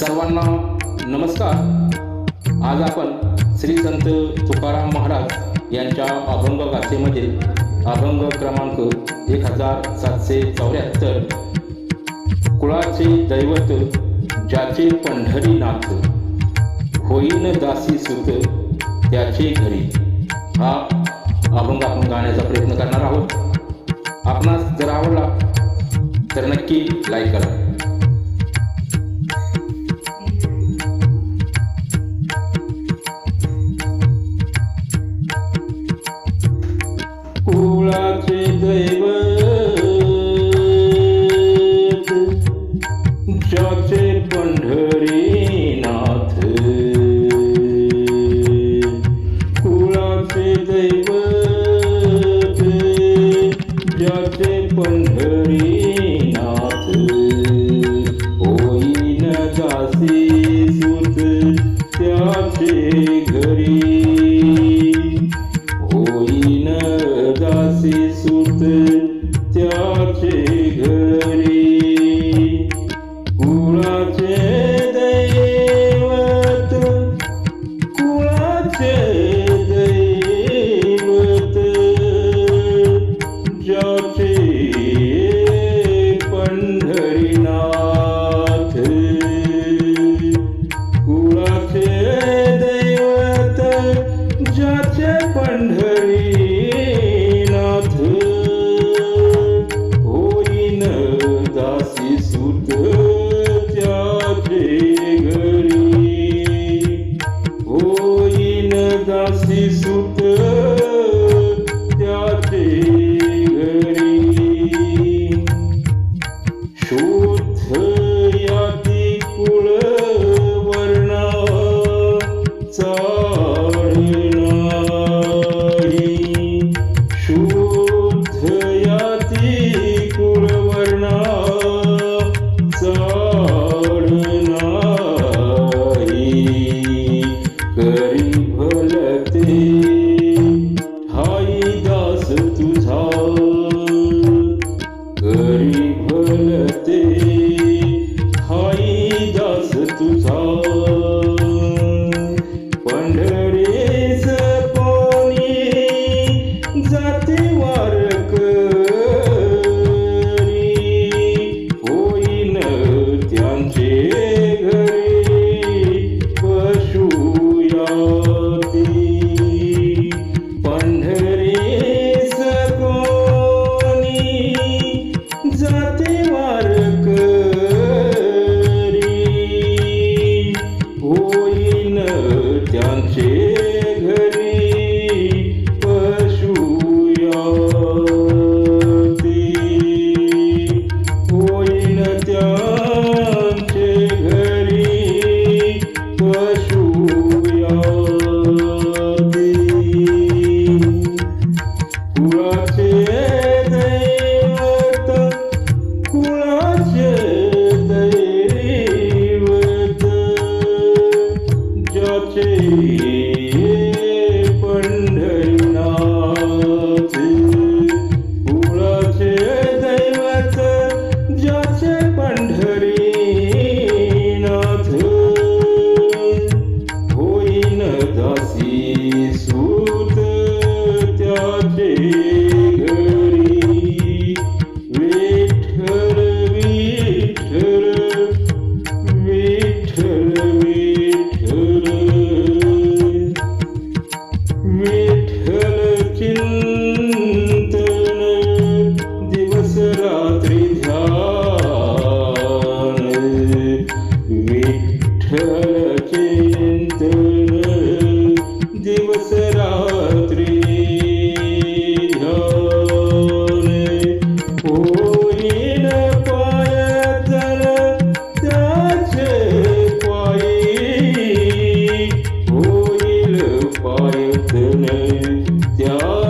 सर्वांना नमस्कार. आज आपण श्री संत तुकाराम महाराज यांच्या अभंग गाथेमधील अभंग क्रमांक एक हजार सातशे चौऱ्याहत्तर. कुळाचे दैवत ज्याचे पंढरी नाथ होईन दासी सुत त्याचे घरी. हा अभंग आपण गाण्याचा प्रयत्न करणार आहोत. आपणास जर आवडला तर नक्की लाईक करा. कुळाचे दैवत ज्याचे पंढरीनाथ। कुळाचे दैवत ज्याचे पंढरीनाथ। होईन दासी सुत त्याचे घरी। Tschüss. त्यांचे घरी पशुयाती. होईन त्यांचे घरी पशु தியாகத்திலே தியாக